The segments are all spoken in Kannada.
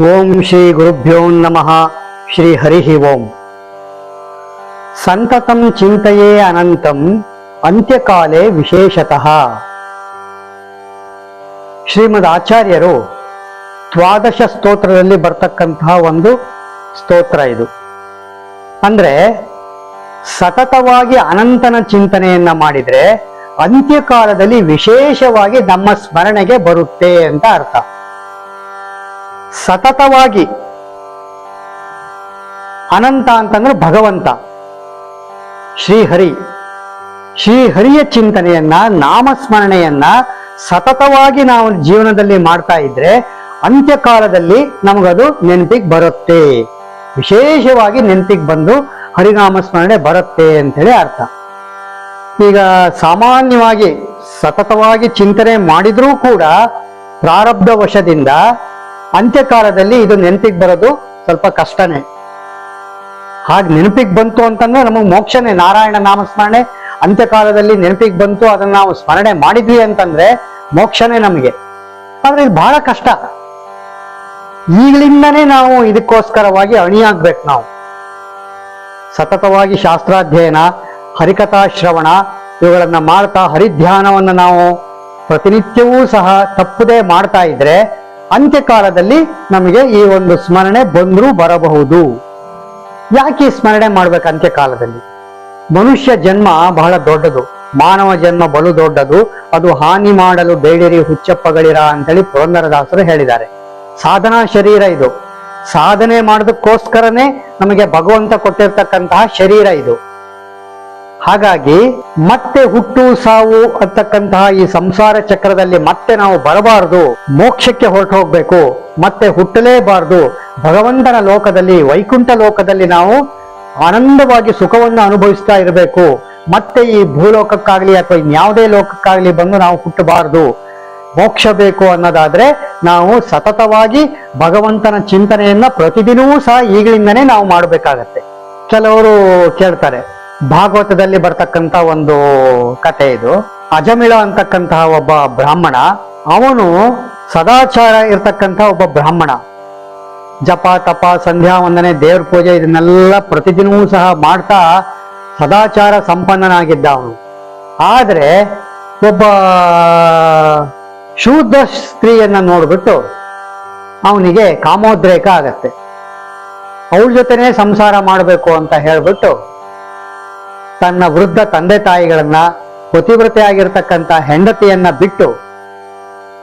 ಓಂ ಶ್ರೀ ಗುರುಭ್ಯೋ ನಮಃ. ಶ್ರೀ ಹರಿ ಓಂ. ಸಂತತಂ ಚಿಂತೆಯೇ ಅನಂತಂ ಅಂತ್ಯಕಾಲೇ ವಿಶೇಷತಃ. ಶ್ರೀಮದ್ ಆಚಾರ್ಯರು ದ್ವಾದಶ ಸ್ತೋತ್ರದಲ್ಲಿ ಬರ್ತಕ್ಕಂತಹ ಒಂದು ಸ್ತೋತ್ರ ಇದು. ಅಂದ್ರೆ ಸತತವಾಗಿ ಅನಂತನ ಚಿಂತನೆಯನ್ನ ಮಾಡಿದ್ರೆ ಅಂತ್ಯಕಾಲದಲ್ಲಿ ವಿಶೇಷವಾಗಿ ನಮ್ಮ ಸ್ಮರಣೆಗೆ ಬರುತ್ತೆ ಅಂತ ಅರ್ಥ. ಸತತವಾಗಿ ಅನಂತ ಅಂತಂದ್ರೆ ಭಗವಂತ. ಶ್ರೀಹರಿ. ಶ್ರೀಹರಿಯ ಚಿಂತನೆಯನ್ನ, ನಾಮಸ್ಮರಣೆಯನ್ನ ಸತತವಾಗಿ ನಾವು ಜೀವನದಲ್ಲಿ ಮಾಡ್ತಾ ಇದ್ರೆ ಅಂತ್ಯಕಾಲದಲ್ಲಿ ನಮಗದು ನೆನಪಿಗೆ ಬರುತ್ತೆ. ವಿಶೇಷವಾಗಿ ನೆನಪಿಗೆ ಬಂದು ಹರಿನಾಮ ಸ್ಮರಣೆ ಬರುತ್ತೆ ಅಂತೇಳಿ ಅರ್ಥ. ಈಗ ಸಾಮಾನ್ಯವಾಗಿ ಸತತವಾಗಿ ಚಿಂತನೆ ಮಾಡಿದ್ರೂ ಕೂಡ ಪ್ರಾರಬ್ಧ ವಶದಿಂದ ಅಂತ್ಯಕಾಲದಲ್ಲಿ ಇದು ನೆನಪಿಗೆ ಬರೋದು ಸ್ವಲ್ಪ ಕಷ್ಟನೇ. ಹಾಗೆ ನೆನಪಿಗೆ ಬಂತು ಅಂತಂದ್ರೆ ನಮಗೆ ಮೋಕ್ಷನೇ, ನಾರಾಯಣ ನಾಮಸ್ಮರಣೆ. ಅಂತ್ಯಕಾಲದಲ್ಲಿ ನೆನಪಿಗೆ ಬಂತು, ಅದನ್ನ ನಾವು ಸ್ಮರಣೆ ಮಾಡಿದ್ವಿ ಅಂತಂದ್ರೆ ಮೋಕ್ಷನೇ ನಮಗೆ. ಆದ್ರೆ ಇದು ಬಹಳ ಕಷ್ಟ. ಈಗಲಿಂದನೇ ನಾವು ಇದಕ್ಕೋಸ್ಕರವಾಗಿ ಅಣಿಯಾಗ್ಬೇಕು ನಾವು. ಸತತವಾಗಿ ಶಾಸ್ತ್ರಾಧ್ಯಯನ ಹರಿಕಥಾ ಶ್ರವಣ ಇವುಗಳನ್ನ ಮಾಡ್ತಾ ಹರಿಧ್ಯಾನವನ್ನು ನಾವು ಪ್ರತಿನಿತ್ಯವೂ ಸಹ ತಪ್ಪದೇ ಮಾಡ್ತಾ ಇದ್ರೆ ಅಂತ್ಯಕಾಲದಲ್ಲಿ ನಮಗೆ ಈ ಒಂದು ಸ್ಮರಣೆ ಬಂದರೂ ಬರಬಹುದು. ಯಾಕೆ ಸ್ಮರಣೆ ಮಾಡ್ಬೇಕು ಅಂತ್ಯಕಾಲದಲ್ಲಿ? ಮನುಷ್ಯ ಜನ್ಮ ಬಹಳ ದೊಡ್ಡದು. ಮಾನವ ಜನ್ಮ ಬಲು ದೊಡ್ಡದು. ಅದು ಹಾನಿ ಮಾಡಲು ಬೇಡಿರಿ, ಹುಚ್ಚಪ್ಪಗಳಿರ ಅಂತೇಳಿ ಪುರಂದರದಾಸರು ಹೇಳಿದ್ದಾರೆ. ಸಾಧನಾ ಶರೀರ ಇದು. ಸಾಧನೆ ಮಾಡೋದಕ್ಕೋಸ್ಕರನೇ ನಮಗೆ ಭಗವಂತ ಕೊಟ್ಟಿರ್ತಕ್ಕಂತಹ ಶರೀರ ಇದು. ಹಾಗಾಗಿ ಮತ್ತೆ ಹುಟ್ಟು ಸಾವು ಅಂತಕ್ಕಂತಹ ಈ ಸಂಸಾರ ಚಕ್ರದಲ್ಲಿ ಮತ್ತೆ ನಾವು ಬರಬಾರದು, ಮೋಕ್ಷಕ್ಕೆ ಹೊರಟು ಹೋಗ್ಬೇಕು ಮತ್ತೆ ಹುಟ್ಟಲೇಬಾರದು. ಭಗವಂತನ ಲೋಕದಲ್ಲಿ, ವೈಕುಂಠ ಲೋಕದಲ್ಲಿ ನಾವು ಆನಂದವಾಗಿ ಸುಖವನ್ನು ಅನುಭವಿಸ್ತಾ ಇರಬೇಕು. ಮತ್ತೆ ಈ ಭೂಲೋಕಕ್ಕಾಗ್ಲಿ ಅಥವಾ ಇನ್ಯಾವುದೇ ಲೋಕಕ್ಕಾಗ್ಲಿ ಬಂದು ನಾವು ಹುಟ್ಟಬಾರದು. ಮೋಕ್ಷ ಬೇಕು ಅನ್ನೋದಾದ್ರೆ ನಾವು ಸತತವಾಗಿ ಭಗವಂತನ ಚಿಂತನೆಯನ್ನ ಪ್ರತಿದಿನವೂ ಸಹ ಈಗಲಿಂದನೇ ನಾವು ಮಾಡಬೇಕಾಗತ್ತೆ. ಕೆಲವರು ಕೇಳ್ತಾರೆ ಭಾಗವತದಲ್ಲಿ ಬರ್ತಕ್ಕಂತ ಒಂದು ಕತೆ ಇದು. ಅಜಮಿಳ ಅಂತಕ್ಕಂತಹ ಒಬ್ಬ ಬ್ರಾಹ್ಮಣ, ಅವನು ಸದಾಚಾರ ಇರ್ತಕ್ಕಂತಹ ಒಬ್ಬ ಬ್ರಾಹ್ಮಣ. ಜಪ, ತಪ, ಸಂಧ್ಯಾ, ವಂದನೆ, ದೇವ್ರ ಪೂಜೆ ಇದನ್ನೆಲ್ಲ ಪ್ರತಿದಿನವೂ ಸಹ ಮಾಡ್ತಾ ಸದಾಚಾರ ಸಂಪನ್ನನಾಗಿದ್ದ ಅವನು. ಆದ್ರೆ ಒಬ್ಬ ಶೂದ್ರ ಸ್ತ್ರೀಯನ್ನ ನೋಡ್ಬಿಟ್ಟು ಅವನಿಗೆ ಕಾಮೋದ್ರೇಕ ಆಗತ್ತೆ. ಅವಳ ಜೊತೆನೆ ಸಂಸಾರ ಮಾಡಬೇಕು ಅಂತ ಹೇಳ್ಬಿಟ್ಟು ತನ್ನ ವೃದ್ಧ ತಂದೆ ತಾಯಿಗಳನ್ನ ಪತಿವ್ರತೆಯಾಗಿರ್ತಕ್ಕಂಥ ಹೆಂಡತಿಯನ್ನ ಬಿಟ್ಟು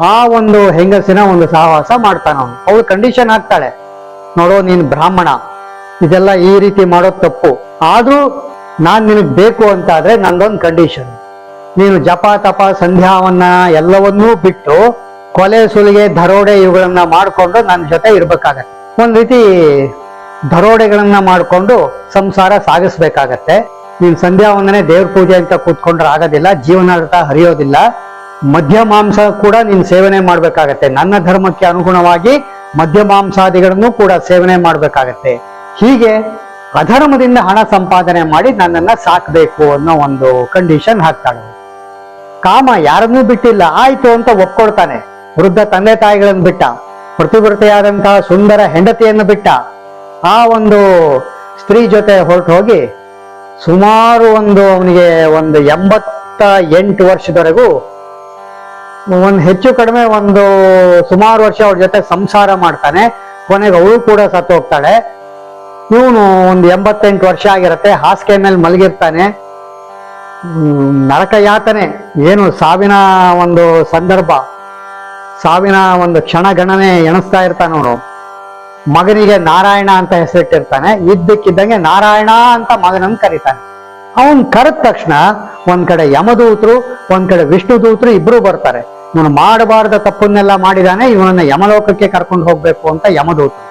ಆ ಒಂದು ಹೆಂಗಸಿನ ಒಂದು ಸಹವಾಸ ಮಾಡ್ತಾನ ಅವನು. ಅವಳು ಕಂಡೀಷನ್ ಹಾಕ್ತಾಳೆ ನೋಡೋ, ನೀನ್ ಬ್ರಾಹ್ಮಣ. ಇದೆಲ್ಲ ಈ ರೀತಿ ಮಾಡೋದು ತಪ್ಪು. ಆದ್ರೂ ನಾನ್ ನಿನಗ್ ಬೇಕು ಅಂತ ಆದ್ರೆ ನಂದೊಂದು ಕಂಡೀಷನ್ ನೀನು ಜಪ ತಪ ಸಂಧ್ಯಾವನ್ನ ಎಲ್ಲವನ್ನೂ ಬಿಟ್ಟು ಕೊಲೆ ಸುಲಿಗೆ ದರೋಡೆ ಇವುಗಳನ್ನ ಮಾಡ್ಕೊಂಡು ನನ್ನ ಜೊತೆ ಇರ್ಬೇಕಾಗತ್ತೆ. ಒಂದ್ ರೀತಿ ದರೋಡೆಗಳನ್ನ ಮಾಡ್ಕೊಂಡು ಸಂಸಾರ ಸಾಗಿಸ್ಬೇಕಾಗತ್ತೆ. ನೀನ್ ಸಂಧ್ಯಾ ವಂದನೆ ದೇವ್ರ ಪೂಜೆ ಅಂತ ಕೂತ್ಕೊಂಡ್ರೆ ಆಗೋದಿಲ್ಲ ಜೀವನಾರ್ಥ ಹರಿಯೋದಿಲ್ಲ. ಮಧ್ಯ ಮಾಂಸ ಕೂಡ ನೀನ್ ಸೇವನೆ ಮಾಡ್ಬೇಕಾಗತ್ತೆ. ನನ್ನ ಧರ್ಮಕ್ಕೆ ಅನುಗುಣವಾಗಿ ಮಧ್ಯ ಮಾಂಸಾದಿಗಳನ್ನು ಕೂಡ ಸೇವನೆ ಮಾಡ್ಬೇಕಾಗತ್ತೆ. ಹೀಗೆ ಅಧರ್ಮದಿಂದ ಹಣ ಸಂಪಾದನೆ ಮಾಡಿ ನನ್ನನ್ನ ಸಾಕ್ಬೇಕು ಅನ್ನೋ ಒಂದು ಕಂಡೀಷನ್ ಹಾಕ್ತಾಳೆ ಕಾಮ ಯಾರನ್ನೂ ಬಿಟ್ಟಿಲ್ಲ, ಆಯ್ತು ಅಂತ ಒಪ್ಕೊಳ್ತಾನೆ. ವೃದ್ಧ ತಂದೆ ತಾಯಿಗಳನ್ನು ಬಿಟ್ಟ ಪ್ರತಿವೃತೆಯಾದಂತಹ ಸುಂದರ ಹೆಂಡತಿಯನ್ನು ಬಿಟ್ಟ, ಆ ಒಂದು ಸ್ತ್ರೀ ಜೊತೆ ಹೊರಟು ಹೋಗಿ ಸುಮಾರು ಒಂದು ಅವನಿಗೆ ಒಂದು ಎಂಬತ್ತ ಎಂಟು ವರ್ಷದವರೆಗೂ ಒಂದು ಹೆಚ್ಚು ಕಡಿಮೆ ಒಂದು ಸುಮಾರು ವರ್ಷ ಅವ್ರ ಜೊತೆ ಸಂಸಾರ ಮಾಡ್ತಾನೆ. ಕೊನೆಗೆ ಅವಳು ಕೂಡ ಸತ್ತು ಹೋಗ್ತಾಳೆ. ಇವನು ಒಂದು ಎಂಬತ್ತೆಂಟು ವರ್ಷ ಆಗಿರತ್ತೆ, ಹಾಸಿಗೆ ಮೇಲೆ ಮಲಗಿರ್ತಾನೆ. ನರಕ ಯಾತನೆ, ಏನು ಸಾವಿನ ಒಂದು ಸಂದರ್ಭ, ಸಾವಿನ ಒಂದು ಕ್ಷಣ ಗಣನೆ ಎಣಿಸ್ತಾ ಇರ್ತಾನೆ ಅವನು. ಮಗನಿಗೆ ನಾರಾಯಣ ಅಂತ ಹೆಸರಿಟ್ಟಿರ್ತಾನೆ, ಇದ್ದಕ್ಕಿದ್ದಂಗೆ ನಾರಾಯಣ ಅಂತ ಮಗನನ್ನು ಕರೀತಾನೆ. ಅವನ್ ಕರೆದ ತಕ್ಷಣ ಒಂದ್ ಕಡೆ ಯಮದೂತರು, ಒಂದ್ ಕಡೆ ವಿಷ್ಣು ದೂತರು ಇಬ್ರು ಬರ್ತಾರೆ. ಇವನು ಮಾಡಬಾರದ ತಪ್ಪನ್ನೆಲ್ಲ ಮಾಡಿದಾನೆ, ಇವನನ್ನ ಯಮಲೋಕಕ್ಕೆ ಕರ್ಕೊಂಡು ಹೋಗ್ಬೇಕು ಅಂತ ಯಮದೂತರು.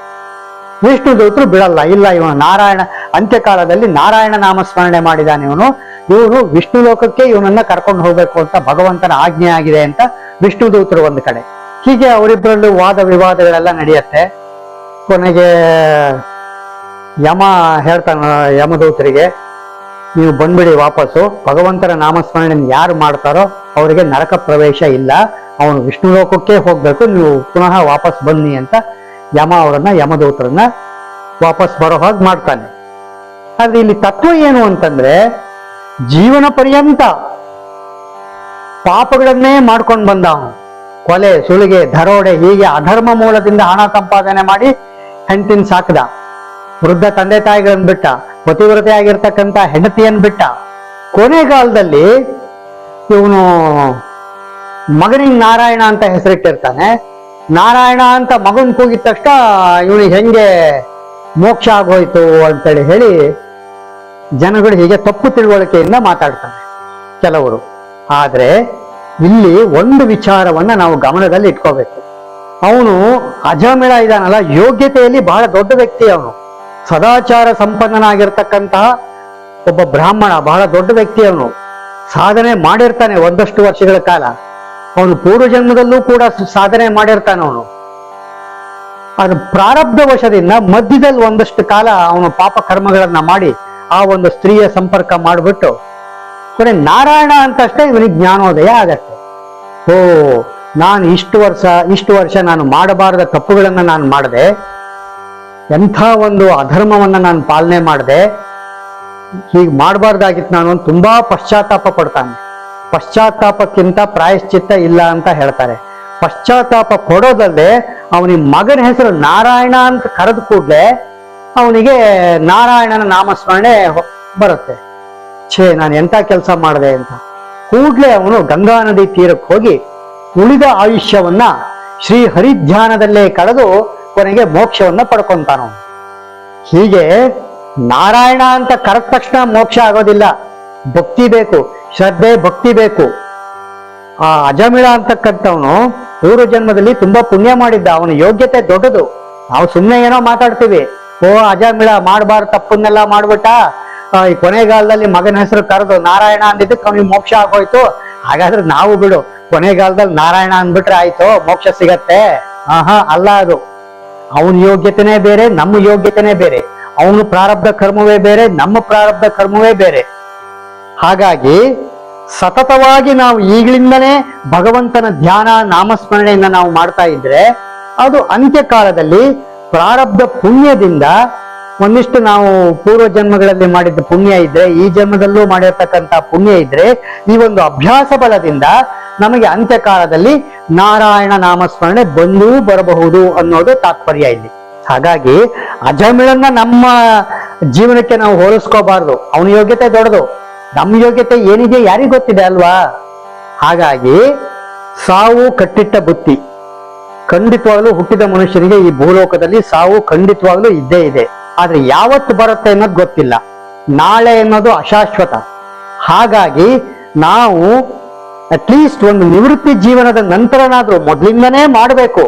ವಿಷ್ಣು ದೂತರು ಬಿಡಲ್ಲ, ಇಲ್ಲ, ಇವನು ನಾರಾಯಣ, ಅಂತ್ಯಕಾಲದಲ್ಲಿ ನಾರಾಯಣ ನಾಮಸ್ಮರಣೆ ಮಾಡಿದಾನೆ ಇವನು. ಇವನು ವಿಷ್ಣು ಲೋಕಕ್ಕೆ ಇವನನ್ನ ಕರ್ಕೊಂಡು ಹೋಗ್ಬೇಕು ಅಂತ ಭಗವಂತನ ಆಜ್ಞೆ ಆಗಿದೆ ಅಂತ ವಿಷ್ಣು ದೂತರು ಒಂದ್ ಕಡೆ. ಹೀಗೆ ಅವರಿಬ್ಬರಲ್ಲೂ ವಾದ ವಿವಾದಗಳೆಲ್ಲ ನಡೆಯುತ್ತೆ. ಕೊನೆಗೆ ಯಮ ಹೇಳ್ತಾನ, ಯಮದೂತರಿಗೆ, ನೀವು ಬಂದ್ಬಿಡಿ ವಾಪಸ್ಸು. ಭಗವಂತನ ನಾಮಸ್ಮರಣೆ ಯಾರು ಮಾಡ್ತಾರೋ ಅವರಿಗೆ ನರಕ ಪ್ರವೇಶ ಇಲ್ಲ. ಅವನು ವಿಷ್ಣು ಲೋಕಕ್ಕೆ ಹೋಗ್ಬೇಕು. ನೀವು ಪುನಃ ವಾಪಸ್ ಬನ್ನಿ ಅಂತ ಯಮ ಅವರನ್ನ, ಯಮದೂತರನ್ನ ವಾಪಸ್ ಬರೋ ಹಾಗೆ ಮಾಡ್ತಾನೆ. ಆದ್ರೆ ಇಲ್ಲಿ ತತ್ವ ಏನು ಅಂತಂದ್ರೆ ಜೀವನ ಪರ್ಯಂತ ಪಾಪಗಳನ್ನೇ ಮಾಡ್ಕೊಂಡು ಬಂದ ಅವನು. ಕೊಲೆ, ಸುಲಿಗೆ, ದರೋಡೆ ಹೀಗೆ ಅಧರ್ಮ ಮೂಲದಿಂದ ಹಣ ಸಂಪಾದನೆ ಮಾಡಿ ಹೆಂಡತಿನ ಸಾಕದ. ವೃದ್ಧ ತಂದೆ ತಾಯಿಗಳನ್ನ ಬಿಟ್ಟ ಪತಿವ್ರತೆ ಆಗಿರ್ತಕ್ಕಂಥ ಹೆಂಡತಿಯನ್ನ ಬಿಟ್ಟ. ಕೊನೆಗಾಲದಲ್ಲಿ ಇವನು ಮಗನಿಗೆ ನಾರಾಯಣ ಅಂತ ಹೆಸರಿಟ್ಟಿರ್ತಾನೆ. ನಾರಾಯಣ ಅಂತ ಮಗನ್ ಕೂಗಿದ ತಕ್ಷಣ ಇವನಿಗೆ ಹೆಂಗೆ ಮೋಕ್ಷ ಆಗೋಯ್ತು ಅಂತೇಳಿ ಹೇಳಿ ಜನಗಳು ಹೀಗೆ ತಪ್ಪು ತಿಳುವಳಿಕೆಯಿಂದ ಮಾತಾಡ್ತಾನೆ ಕೆಲವರು. ಆದ್ರೆ ಇಲ್ಲಿ ಒಂದು ವಿಚಾರವನ್ನ ನಾವು ಗಮನದಲ್ಲಿ ಇಟ್ಕೋಬೇಕು. ಅವನು ಅಜಾಮಿಳ ಇದಾನಲ್ಲ, ಯೋಗ್ಯತೆಯಲ್ಲಿ ಬಹಳ ದೊಡ್ಡ ವ್ಯಕ್ತಿ ಅವನು. ಸದಾಚಾರ ಸಂಪನ್ನನಾಗಿರ್ತಕ್ಕಂತಹ ಒಬ್ಬ ಬ್ರಾಹ್ಮಣ, ಬಹಳ ದೊಡ್ಡ ವ್ಯಕ್ತಿ ಅವನು. ಸಾಧನೆ ಮಾಡಿರ್ತಾನೆ ಒಂದಷ್ಟು ವರ್ಷಗಳ ಕಾಲ. ಅವನು ಪೂರ್ವ ಜನ್ಮದಲ್ಲೂ ಕೂಡ ಸಾಧನೆ ಮಾಡಿರ್ತಾನೆ ಅವನು. ಅದು ಪ್ರಾರಬ್ಧ ವಶದಿಂದ ಮಧ್ಯದಲ್ಲಿ ಒಂದಷ್ಟು ಕಾಲ ಅವನು ಪಾಪ ಕರ್ಮಗಳನ್ನ ಮಾಡಿ ಆ ಒಂದು ಸ್ತ್ರೀಯ ಸಂಪರ್ಕ ಮಾಡಿಬಿಟ್ಟು, ಕೊನೆ ನಾರಾಯಣ ಅಂತಷ್ಟೇ ಇವನಿಗೆ ಜ್ಞಾನೋದಯ ಆಗತ್ತೆ. ಓ ನಾನು ಇಷ್ಟು ವರ್ಷ ಇಷ್ಟು ವರ್ಷ ನಾನು ಮಾಡಬಾರದ ತಪ್ಪುಗಳನ್ನು ನಾನು ಮಾಡಿದೆ, ಎಂಥ ಒಂದು ಅಧರ್ಮವನ್ನ ನಾನು ಪಾಲನೆ ಮಾಡಿದೆ, ಹೀಗೆ ಮಾಡಬಾರ್ದಾಗಿತ್ತು ನಾನು ತುಂಬ ಪಶ್ಚಾತ್ತಾಪ ಪಡ್ತಾನೆ. ಪಶ್ಚಾತ್ತಾಪಕ್ಕಿಂತ ಪ್ರಾಯಶ್ಚಿತ್ತ ಇಲ್ಲ ಅಂತ ಹೇಳ್ತಾರೆ. ಪಶ್ಚಾತ್ತಾಪ ಪಡೋದಲ್ಲದೆ ಅವನಿಗೆ ಮಗನ ಹೆಸರು ನಾರಾಯಣ ಅಂತ ಕರೆದ ಕೂಡಲೇ ಅವನಿಗೆ ನಾರಾಯಣನ ನಾಮಸ್ಮರಣೆ ಬರುತ್ತೆ. ಛೇ, ನಾನು ಎಂಥ ಕೆಲಸ ಮಾಡಿದೆ ಅಂತ. ಕೂಡ್ಲೆ ಅವನು ಗಂಗಾ ನದಿ ತೀರಕ್ಕೆ ಹೋಗಿ ಉಳಿದ ಆಯುಷ್ಯವನ್ನ ಶ್ರೀ ಹರಿಧ್ಯಾನದಲ್ಲೇ ಕಳೆದು ಕೊನೆಗೆ ಮೋಕ್ಷವನ್ನ ಪಡ್ಕೊಂತಾನು. ಹೀಗೆ ನಾರಾಯಣ ಅಂತ ಕರೆದ ತಕ್ಷಣ ಮೋಕ್ಷ ಆಗೋದಿಲ್ಲ. ಭಕ್ತಿ ಬೇಕು, ಶ್ರದ್ಧೆ, ಭಕ್ತಿ ಬೇಕು. ಆ ಅಜಮಿಳ ಅಂತಕ್ಕಂಥವನು ಪೂರ್ವ ಜನ್ಮದಲ್ಲಿ ತುಂಬಾ ಪುಣ್ಯ ಮಾಡಿದ್ದ. ಅವನ ಯೋಗ್ಯತೆ ದೊಡ್ಡದು. ನಾವು ಸುಮ್ಮನೆ ಏನೋ ಮಾತಾಡ್ತೀವಿ. ಓ, ಅಜಮಿಳ ಮಾಡಬಾರ್ದು, ತಪ್ಪನ್ನೆಲ್ಲ ಮಾಡ್ಬಿಟ್ಟ. ಈ ಕೊನೆಗಾಲದಲ್ಲಿ ಮಗನ ಹೆಸರು ಕರೆದು ನಾರಾಯಣ ಅಂದಿದ್ದಕ್ಕೆ ಅವನಿಗೆ ಮೋಕ್ಷ ಆಗೋಯ್ತು. ಹಾಗಾದ್ರೆ ನಾವು ಬಿಡು. ಕೊನೆಗಾಲದಲ್ಲಿ ನಾರಾಯಣ ಅಂದ್ಬಿಟ್ರೆ ಆಯ್ತು, ಮೋಕ್ಷ ಸಿಗತ್ತೆ. ಆಹಾ, ಅಲ್ಲ ಅದು. ಅವನ ಯೋಗ್ಯತೆನೆ ಬೇರೆ, ನಮ್ಮ ಯೋಗ್ಯತೆನೆ ಬೇರೆ. ಅವನು ಪ್ರಾರಬ್ಧ ಕರ್ಮವೇ ಬೇರೆ, ನಮ್ಮ ಪ್ರಾರಬ್ಧ ಕರ್ಮವೇ ಬೇರೆ. ಹಾಗಾಗಿ ಸತತವಾಗಿ ನಾವು ಈಗಲಿಂದನೇ ಭಗವಂತನ ಧ್ಯಾನ, ನಾಮಸ್ಮರಣೆಯನ್ನ ನಾವು ಮಾಡ್ತಾ ಇದ್ರೆ, ಅದು ಅಂತ್ಯಕಾಲದಲ್ಲಿ ಪ್ರಾರಬ್ಧ ಪುಣ್ಯದಿಂದ ಒಂದಿಷ್ಟು ನಾವು ಪೂರ್ವ ಜನ್ಮಗಳಲ್ಲಿ ಮಾಡಿದ್ದ ಪುಣ್ಯ ಇದ್ರೆ, ಈ ಜನ್ಮದಲ್ಲೂ ಮಾಡಿರ್ತಕ್ಕಂಥ ಪುಣ್ಯ ಇದ್ರೆ, ಈ ಒಂದು ಅಭ್ಯಾಸ ಬಲದಿಂದ ನಮಗೆ ಅಂತ್ಯಕಾಲದಲ್ಲಿ ನಾರಾಯಣ ನಾಮಸ್ಮರಣೆ ಬಂದೂ ಬರಬಹುದು ಅನ್ನೋದು ತಾತ್ಪರ್ಯ ಇಲ್ಲಿ. ಹಾಗಾಗಿ ಅಜಮಿಳನ್ನ ನಮ್ಮ ಜೀವನಕ್ಕೆ ನಾವು ಹೋಲಿಸ್ಕೋಬಾರ್ದು. ಅವನ ಯೋಗ್ಯತೆ ದೊಡ್ಡದು. ನಮ್ಮ ಯೋಗ್ಯತೆ ಏನಿದೆ ಯಾರಿಗೂ ಗೊತ್ತಿದೆ ಅಲ್ವಾ? ಹಾಗಾಗಿ ಸಾವು ಕಟ್ಟಿಟ್ಟ ಬುತ್ತಿ. ಖಂಡಿತವಾಗ್ಲೂ ಹುಟ್ಟಿದ ಮನುಷ್ಯನಿಗೆ ಈ ಭೂಲೋಕದಲ್ಲಿ ಸಾವು ಖಂಡಿತವಾಗ್ಲೂ ಇದ್ದೇ ಇದೆ. ಆದ್ರೆ ಯಾವತ್ತು ಬರುತ್ತೆ ಅನ್ನೋದು ಗೊತ್ತಿಲ್ಲ. ನಾಳೆ ಅನ್ನೋದು ಅಶಾಶ್ವತ. ಹಾಗಾಗಿ ನಾವು ಅಟ್ಲೀಸ್ಟ್ ಒಂದು ನಿವೃತ್ತಿ ಜೀವನದ ನಂತರನಾದ್ರೂ ಮೊದಲಿಂದನೇ ಮಾಡಬೇಕು.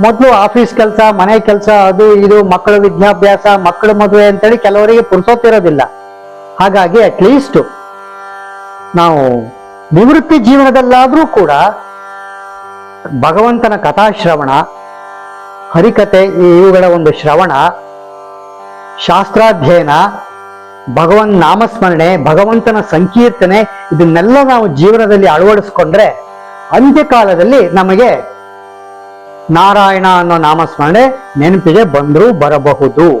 ಮೊದಲು ಆಫೀಸ್ ಕೆಲಸ, ಮನೆ ಕೆಲಸ, ಅದು ಇದು, ಮಕ್ಕಳ ವಿದ್ಯಾಭ್ಯಾಸ, ಮಕ್ಕಳ ಮದುವೆ ಅಂತೇಳಿ ಕೆಲವರಿಗೆ ಪುರ್ಸೋತಿರೋದಿಲ್ಲ ಹಾಗಾಗಿ ಅಟ್ಲೀಸ್ಟ್ ನಾವು ನಿವೃತ್ತಿ ಜೀವನದಲ್ಲಾದ್ರೂ ಕೂಡ ಭಗವಂತನ ಕಥಾಶ್ರವಣ ಹರಿಕತೆ ಇವುಗಳ ಒಂದು ಶ್ರವಣ ಶಾಸ್ತ್ರಾಧ್ಯಯನ, ಭಗವನ್ ನಾಮಸ್ಮರಣೆ, ಭಗವಂತನ ಸಂಕೀರ್ತನೆ, ಇದನ್ನೆಲ್ಲ ನಾವು ಜೀವನದಲ್ಲಿ ಅಳವಡಿಸ್ಕೊಂಡ್ರೆ ಅಂತ್ಯಕಾಲದಲ್ಲಿ ನಮಗೆ ನಾರಾಯಣ ಅನ್ನೋ ನಾಮಸ್ಮರಣೆ ನೆನಪಿಗೆ ಬಂದರೂ ಬರಬಹುದು.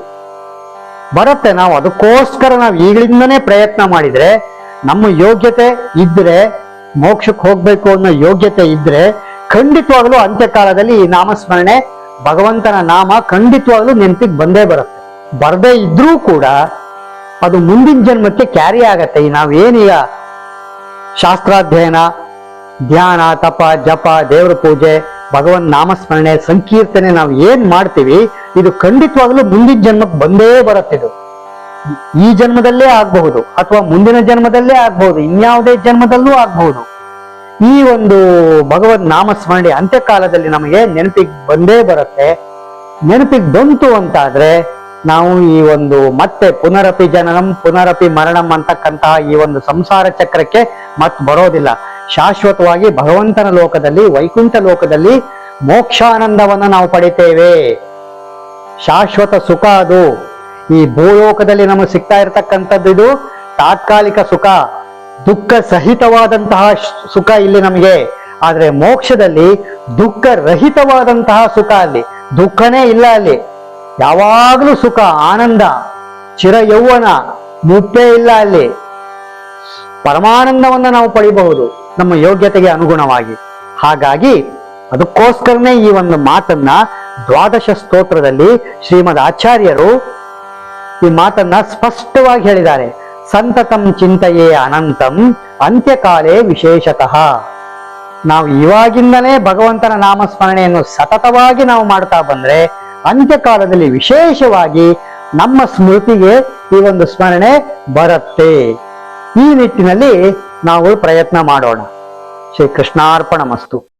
ಬರುತ್ತೆ. ನಾವು ಅದಕ್ಕೋಸ್ಕರ ನಾವು ಈಗಲಿಂದನೇ ಪ್ರಯತ್ನ ಮಾಡಿದ್ರೆ, ನಮ್ಮ ಯೋಗ್ಯತೆ ಇದ್ರೆ, ಮೋಕ್ಷಕ್ಕೆ ಹೋಗ್ಬೇಕು ಅನ್ನೋ ಯೋಗ್ಯತೆ ಇದ್ರೆ, ಖಂಡಿತವಾಗ್ಲೂ ಅಂತ್ಯಕಾಲದಲ್ಲಿ ಈ ನಾಮಸ್ಮರಣೆ ಭಗವಂತನ ನಾಮ ಖಂಡಿತವಾಗ್ಲೂ ನೆನಪಿಗೆ ಬಂದೇ ಬರುತ್ತೆ. ಬರದೇ ಇದ್ರೂ ಕೂಡ ಅದು ಮುಂದಿನ ಜನ್ಮಕ್ಕೆ ಕ್ಯಾರಿ ಆಗತ್ತೆ. ಈ ನಾವೇನೀಗ ಶಾಸ್ತ್ರಾಧ್ಯಯನ, ಧ್ಯಾನ, ತಪ, ಜಪ, ದೇವರ ಪೂಜೆ, ಭಗವನ್ ನಾಮಸ್ಮರಣೆ, ಸಂಕೀರ್ತನೆ ನಾವು ಏನ್ ಮಾಡ್ತೀವಿ, ಇದು ಖಂಡಿತವಾಗ್ಲೂ ಮುಂದಿನ ಜನ್ಮಕ್ಕೆ ಬಂದೇ ಬರುತ್ತಿದು ಈ ಜನ್ಮದಲ್ಲೇ ಆಗ್ಬಹುದು ಅಥವಾ ಮುಂದಿನ ಜನ್ಮದಲ್ಲೇ ಆಗ್ಬಹುದು, ಇನ್ಯಾವುದೇ ಜನ್ಮದಲ್ಲೂ ಆಗ್ಬಹುದು. ಈ ಒಂದು ಭಗವದ್ ನಾಮಸ್ಮರಣೆ ಅಂತ್ಯಕಾಲದಲ್ಲಿ ನಮಗೆ ನೆನಪಿಗೆ ಬಂದೇ ಬರುತ್ತೆ. ನೆನಪಿಗೆ ಬಂತು ಅಂತಾದ್ರೆ ನಾವು ಈ ಒಂದು ಮತ್ತೆ ಪುನರಪಿ ಜನನಂ ಪುನರಪಿ ಮರಣಂ ಅಂತಕ್ಕಂತಹ ಈ ಒಂದು ಸಂಸಾರ ಚಕ್ರಕ್ಕೆ ಮತ್ ಬರೋದಿಲ್ಲ. ಶಾಶ್ವತವಾಗಿ ಭಗವಂತನ ಲೋಕದಲ್ಲಿ, ವೈಕುಂಠ ಲೋಕದಲ್ಲಿ ಮೋಕ್ಷಾನಂದವನ್ನ ನಾವು ಪಡಿತೇವೆ. ಶಾಶ್ವತ ಸುಖ ಅದು. ಈ ಭೂಲೋಕದಲ್ಲಿ ನಮಗೆ ಸಿಗ್ತಾ ಇರತಕ್ಕಂಥದ್ದು ಇದು ತಾತ್ಕಾಲಿಕ ಸುಖ. ದುಃಖ ಸಹಿತವಾದಂತಹ ಸುಖ ಇಲ್ಲಿ ನಮಗೆ. ಆದ್ರೆ ಮೋಕ್ಷದಲ್ಲಿ ದುಃಖ ರಹಿತವಾದಂತಹ ಸುಖ ಅಲ್ಲಿ. ದುಃಖನೇ ಇಲ್ಲ ಅಲ್ಲಿ. ಯಾವಾಗಲೂ ಸುಖ, ಆನಂದ, ಚಿರ ಯೌವನ, ಮುಪ್ಪೇ ಇಲ್ಲ ಅಲ್ಲಿ. ಪರಮಾನಂದವನ್ನು ನಾವು ಪಡೆಯಬಹುದು ನಮ್ಮ ಯೋಗ್ಯತೆಗೆ ಅನುಗುಣವಾಗಿ. ಹಾಗಾಗಿ ಅದಕ್ಕೋಸ್ಕರನೇ ಈ ಒಂದು ಮಾತನ್ನ ದ್ವಾದಶ ಸ್ತೋತ್ರದಲ್ಲಿ ಶ್ರೀಮದ್ ಆಚಾರ್ಯರು ಈ ಮಾತನ್ನ ಸ್ಪಷ್ಟವಾಗಿ ಹೇಳಿದ್ದಾರೆ. ಸಂತತಂ ಚಿಂತೆಯೇ ಅನಂತಂ, ಅಂತ್ಯಕಾಲೇ ವಿಶೇಷತಃ. ನಾವು ಇವಾಗಿಂದಲೇ ಭಗವಂತನ ನಾಮಸ್ಮರಣೆಯನ್ನು ಸತತವಾಗಿ ನಾವು ಮಾಡ್ತಾ ಬಂದ್ರೆ ಅಂತ್ಯಕಾಲದಲ್ಲಿ ವಿಶೇಷವಾಗಿ ನಮ್ಮ ಸ್ಮೃತಿಗೆ ಈ ಒಂದು ಸ್ಮರಣೆ ಬರುತ್ತೆ. ಈ ನಿಟ್ಟಿನಲ್ಲಿ ನಾವು ಪ್ರಯತ್ನ ಮಾಡೋಣ. ಶ್ರೀ ಕೃಷ್ಣಾರ್ಪಣ ಮಸ್ತು